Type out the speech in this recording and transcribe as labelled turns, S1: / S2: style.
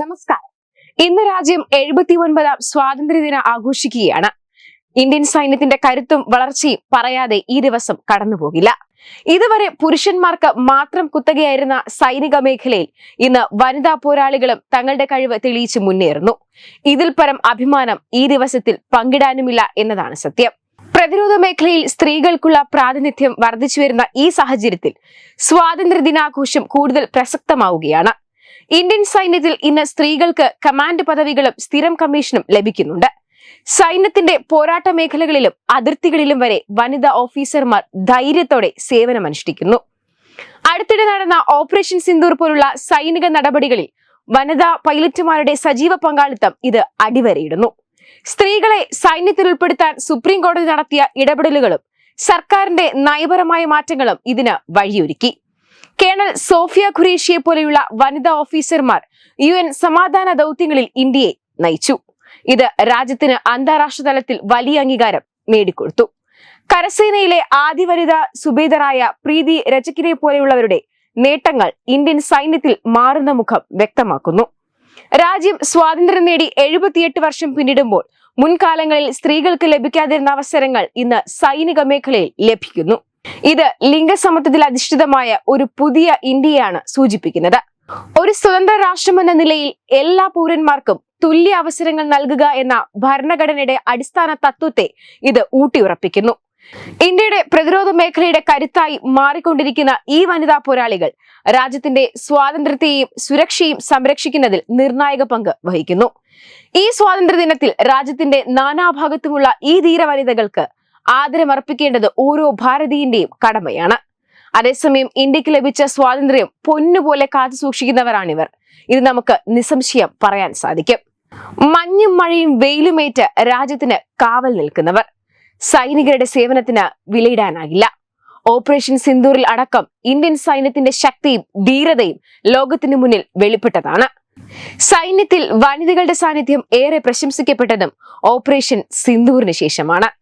S1: നമസ്കാരം. ഇന്ന് രാജ്യം എഴുപത്തി ഒൻപതാം സ്വാതന്ത്ര്യദിന ആഘോഷിക്കുകയാണ്. ഇന്ത്യൻ സൈന്യത്തിന്റെ കരുത്തും വളർച്ചയും പറയാതെ ഈ ദിവസം കടന്നുപോകില്ല. ഇതുവരെ പുരുഷന്മാർക്ക് മാത്രം കുത്തകയായിരുന്ന സൈനിക മേഖലയിൽ ഇന്ന് വനിതാ പോരാളികളും തങ്ങളുടെ കഴിവ് തെളിയിച്ച് മുന്നേറുന്നു. ഇതിൽ പരം അഭിമാനം ഈ ദിവസത്തിൽ പങ്കിടാനുമില്ല എന്നതാണ് സത്യം. പ്രതിരോധ മേഖലയിൽ സ്ത്രീകൾക്കുള്ള പ്രാതിനിധ്യം വർദ്ധിച്ചു വരുന്ന ഈ സാഹചര്യത്തിൽ സ്വാതന്ത്ര്യ ദിനാഘോഷം കൂടുതൽ പ്രസക്തമാവുകയാണ്. ഇന്ത്യൻ സൈന്യത്തിൽ ഇന്ന് സ്ത്രീകൾക്ക് കമാൻഡ് പദവികളും സ്ഥിരം കമ്മീഷനും ലഭിക്കുന്നുണ്ട്. സൈന്യത്തിന്റെ പോരാട്ട മേഖലകളിലും അതിർത്തികളിലും വരെ വനിതാ ഓഫീസർമാർ ധൈര്യത്തോടെ സേവനമനുഷ്ഠിക്കുന്നു അടുത്തിടെ നടന്ന ഓപ്പറേഷൻ സിന്ദൂർ പോലുള്ള സൈനിക നടപടികളിൽ വനിതാ പൈലറ്റുമാരുടെ സജീവ പങ്കാളിത്തം ഇത് അടിവരയിടുന്നു. സ്ത്രീകളെ സൈന്യത്തിൽ ഉൾപ്പെടുത്താൻ സുപ്രീം കോടതി നടത്തിയ ഇടപെടലുകളും സർക്കാരിന്റെ നയപരമായ മാറ്റങ്ങളും ഇതിന് വഴിയൊരുക്കി. കേണൽ സോഫിയ ഖുറേഷിയെ പോലെയുള്ള വനിതാ ഓഫീസർമാർ യു എൻ സമാധാന ദൗത്യങ്ങളിൽ ഇന്ത്യയെ നയിച്ചു. ഇത് രാജ്യത്തിന് അന്താരാഷ്ട്ര തലത്തിൽ വലിയ അംഗീകാരം നേടിക്കൊടുത്തു. കരസേനയിലെ ആദ്യ വനിതാ സുബേദറായ പ്രീതി രചക്കിനെ പോലെയുള്ളവരുടെ നേട്ടങ്ങൾ ഇന്ത്യൻ സൈന്യത്തിൽ മാറുന്ന മുഖം വ്യക്തമാക്കുന്നു. രാജ്യം സ്വാതന്ത്ര്യം നേടി എഴുപത്തിയെട്ട് വർഷം പിന്നിടുമ്പോൾ മുൻകാലങ്ങളിൽ സ്ത്രീകൾക്ക് ലഭിക്കാതിരുന്ന അവസരങ്ങൾ ഇന്ന് സൈനിക മേഖലയിൽ ലഭിക്കുന്നു. ഇത് ലിംഗസമത്വത്തിൽ അധിഷ്ഠിതമായ ഒരു പുതിയ ഇന്ത്യയാണ് സൂചിപ്പിക്കുന്നത്. ഒരു സ്വതന്ത്ര രാഷ്ട്രമെന്ന നിലയിൽ എല്ലാ പൗരന്മാർക്കും തുല്യ അവസരങ്ങൾ നൽകുക എന്ന ഭരണഘടനയുടെ അടിസ്ഥാന തത്വത്തെ ഇത് ഊട്ടിയുറപ്പിക്കുന്നു. ഇന്ത്യയുടെ പ്രതിരോധ മേഖലയുടെ കരുത്തായി മാറിക്കൊണ്ടിരിക്കുന്ന ഈ വനിതാ പോരാളികൾ രാജ്യത്തിന്റെ സ്വാതന്ത്ര്യത്തെയും സുരക്ഷയും സംരക്ഷിക്കുന്നതിൽ നിർണായക പങ്ക് വഹിക്കുന്നു. ഈ സ്വാതന്ത്ര്യ ദിനത്തിൽ രാജ്യത്തിന്റെ നാനാഭാഗത്തുമുള്ള ഈ ധീര വനിതകൾക്ക് ആദരമർപ്പിക്കേണ്ടത് ഓരോ ഭാരതീയന്റെയും കടമയാണ്. അതേസമയം ഇന്ത്യയ്ക്ക് ലഭിച്ച സ്വാതന്ത്ര്യം പൊന്നുപോലെ കാത്തു സൂക്ഷിക്കുന്നവരാണിവർ. ഇത് നമുക്ക് നിസ്സംശയം പറയാൻ സാധിക്കും. മഞ്ഞും മഴയും വെയിലുമേറ്റ് രാജ്യത്തിന് കാവൽ നിൽക്കുന്നവർ. സൈനികരുടെ സേവനത്തിന് വിലയിടാനാകില്ല. ഓപ്പറേഷൻ സിന്ദൂറിൽ അടക്കം ഇന്ത്യൻ സൈന്യത്തിന്റെ ശക്തിയും ധീരതയും ലോകത്തിനു മുന്നിൽ വെളിപ്പെട്ടതാണ്. സൈന്യത്തിൽ വനിതകളുടെ സാന്നിധ്യം ഏറെ പ്രശംസിക്കപ്പെട്ടതും ഓപ്പറേഷൻ സിന്ദൂറിന് ശേഷമാണ്.